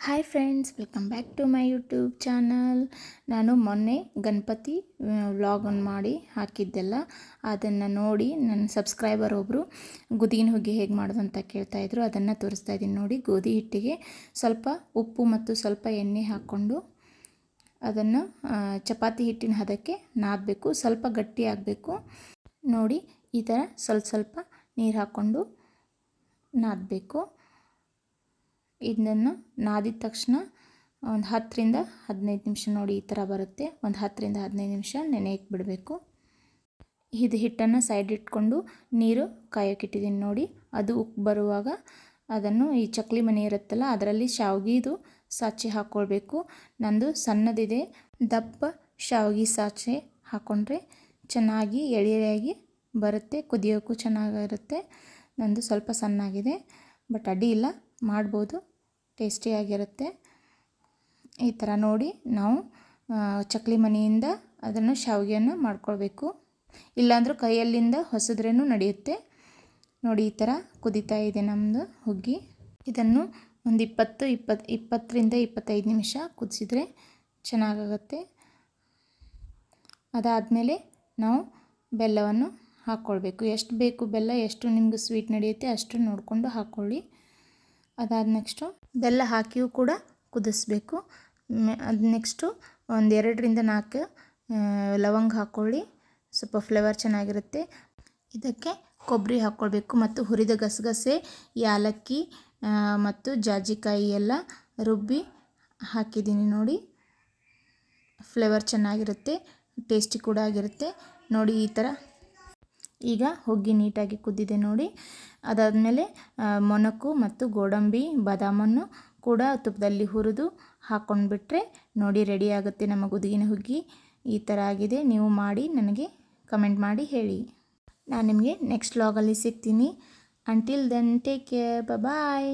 Hi friends welcome back to my YouTube channel ನಾನು ಮೊನ್ನೆ ಗಣಪತಿ ವ್ಲಾಗನ್ನು ಮಾಡಿ ಹಾಕಿದ್ದೆಲ್ಲ. ಅದನ್ನು ನೋಡಿ ನನ್ನ ಸಬ್ಸ್ಕ್ರೈಬರ್ ಒಬ್ಬರು ಗುದಿನ ಹುಗ್ಗಿ ಹೇಗೆ ಮಾಡೋದು ಅಂತ ಕೇಳ್ತಾಯಿದ್ರು ಅದನ್ನು ತೋರಿಸ್ತಾ ಇದ್ದೀನಿ ನೋಡಿ. ಗೋಧಿ ಹಿಟ್ಟಿಗೆ ಸ್ವಲ್ಪ ಉಪ್ಪು ಮತ್ತು ಸ್ವಲ್ಪ ಎಣ್ಣೆ ಹಾಕ್ಕೊಂಡು ಅದನ್ನು ಚಪಾತಿ ಹಿಟ್ಟಿನ ಹದಕ್ಕೆ ನಾದಬೇಕು. ಸ್ವಲ್ಪ ಗಟ್ಟಿ ಆಗಬೇಕು. ನೋಡಿ, ಈ ಥರ ಸ್ವಲ್ಪ ಸ್ವಲ್ಪ ನೀರು ಹಾಕ್ಕೊಂಡು ನಾದಬೇಕು. ಇದನ್ನು ನಾದಿದ ತಕ್ಷಣ ಒಂದು ಹತ್ತರಿಂದ ಹದಿನೈದು ನಿಮಿಷ ನೋಡಿ ಈ ಥರ ಬರುತ್ತೆ. ಒಂದು ಹತ್ತರಿಂದ ಹದಿನೈದು ನಿಮಿಷ ನೆನೆಯಕ್ಕೆ ಬಿಡಬೇಕು. ಇದು ಹಿಟ್ಟನ್ನು ಸೈಡ್ ಇಟ್ಕೊಂಡು ನೀರು ಕಾಯೋಕ್ಕಿಟ್ಟಿದ್ದೀನಿ ನೋಡಿ. ಅದು ಉಕ್ಕಿ ಬರುವಾಗ ಅದನ್ನು ಈ ಚಕ್ಲಿ ಮನೆ ಇರುತ್ತಲ್ಲ ಅದರಲ್ಲಿ ಶಾವ್ಗಿದು ಸಾಚೆ ಹಾಕ್ಕೊಳ್ಬೇಕು ನಂದು ಸಣ್ಣದಿದೆ. ದಪ್ಪ ಶಾವ್ಗಿ ಸಾಚೆ ಹಾಕ್ಕೊಂಡ್ರೆ ಚೆನ್ನಾಗಿ ಎಳೆ ಎಳೆಯಾಗಿ ಬರುತ್ತೆ ಕುದಿಯೋಕ್ಕೂ ಚೆನ್ನಾಗಿರುತ್ತೆ. ನಂದು ಸ್ವಲ್ಪ ಸಣ್ಣಾಗಿದೆ. ಬಟ್ ಅಡ್ಡಿ ಇಲ್ಲ, ಮಾಡ್ಬೋದು ಟೇಸ್ಟಿಯಾಗಿರುತ್ತೆ ಈ ಥರ ನೋಡಿ ನಾವು ಚಕ್ಲಿ ಮನೆಯಿಂದ ಅದನ್ನು ಶಾವಿಗೆಯನ್ನು ಮಾಡ್ಕೊಳ್ಬೇಕು. ಇಲ್ಲಾಂದ್ರೂ ಕೈಯಲ್ಲಿಂದ ಹೊಸದ್ರೇನು ನಡೆಯುತ್ತೆ. ನೋಡಿ ಈ ಥರ ಕುದೀತಾ ಇದೆ ನಮ್ಮದು ಹುಗ್ಗಿ. ಇದನ್ನು ಒಂದು ಇಪ್ಪತ್ತು ಇಪ್ಪತ್ತು ಇಪ್ಪತ್ತರಿಂದ ಇಪ್ಪತ್ತೈದು ನಿಮಿಷ ಕುದಿಸಿದ್ರೆ ಚೆನ್ನಾಗಾಗತ್ತೆ. ಅದಾದಮೇಲೆ ನಾವು ಬೆಲ್ಲವನ್ನು ಹಾಕ್ಕೊಳ್ಬೇಕು ಎಷ್ಟು ಬೇಕು ಬೆಲ್ಲ, ಎಷ್ಟು ನಿಮಗೆ ಸ್ವೀಟ್ ನಡೆಯುತ್ತೆ ಅಷ್ಟು ನೋಡಿಕೊಂಡು ಹಾಕ್ಕೊಳ್ಳಿ ಅದಾದ ನೆಕ್ಸ್ಟು ಬೆಲ್ಲ ಹಾಕಿಯೂ ಕೂಡ ಕುದಿಸ್ಬೇಕು. ಅದು ನೆಕ್ಸ್ಟು ಒಂದು ಎರಡರಿಂದ ನಾಲ್ಕು ಲವಂಗ ಹಾಕ್ಕೊಳ್ಳಿ ಸ್ವಲ್ಪ ಫ್ಲೇವರ್ ಚೆನ್ನಾಗಿರುತ್ತೆ. ಇದಕ್ಕೆ ಕೊಬ್ಬರಿ ಹಾಕ್ಕೊಳ್ಬೇಕು ಮತ್ತು ಹುರಿದ ಗಸಗಸೆ, ಯಾಲಕ್ಕಿ ಮತ್ತು ಜಾಜಿಕಾಯಿ ಎಲ್ಲ ರುಬ್ಬಿ ಹಾಕಿದ್ದೀನಿ ನೋಡಿ. ಫ್ಲೇವರ್ ಚೆನ್ನಾಗಿರುತ್ತೆ ಟೇಸ್ಟಿ ಕೂಡ ಆಗಿರುತ್ತೆ. ನೋಡಿ ಈ ಥರ ಈಗ ಹುಗ್ಗಿ ನೀಟಾಗಿ ಕುದ್ದಿದೆ ನೋಡಿ. ಅದಾದಮೇಲೆ ಮೊನಕು ಮತ್ತು ಗೋಡಂಬಿ, ಬಾದಾಮನ್ನು ಕೂಡ ತುಪ್ಪದಲ್ಲಿ ಹುರಿದು ಹಾಕ್ಕೊಂಡ್ಬಿಟ್ರೆ ನೋಡಿ ರೆಡಿ ಆಗುತ್ತೆ ನಮ್ಮ ಗುದಿಗಿನ ಹುಗ್ಗಿ. ಈ ಥರ ಆಗಿದೆ. ನೀವು ಮಾಡಿ, ನನಗೆ ಕಮೆಂಟ್ ಮಾಡಿ ಹೇಳಿ. ನಾನು ನಿಮಗೆ ನೆಕ್ಸ್ಟ್ ವ್ಲಾಗಲ್ಲಿ ಸಿಗ್ತೀನಿ. Until then take care bye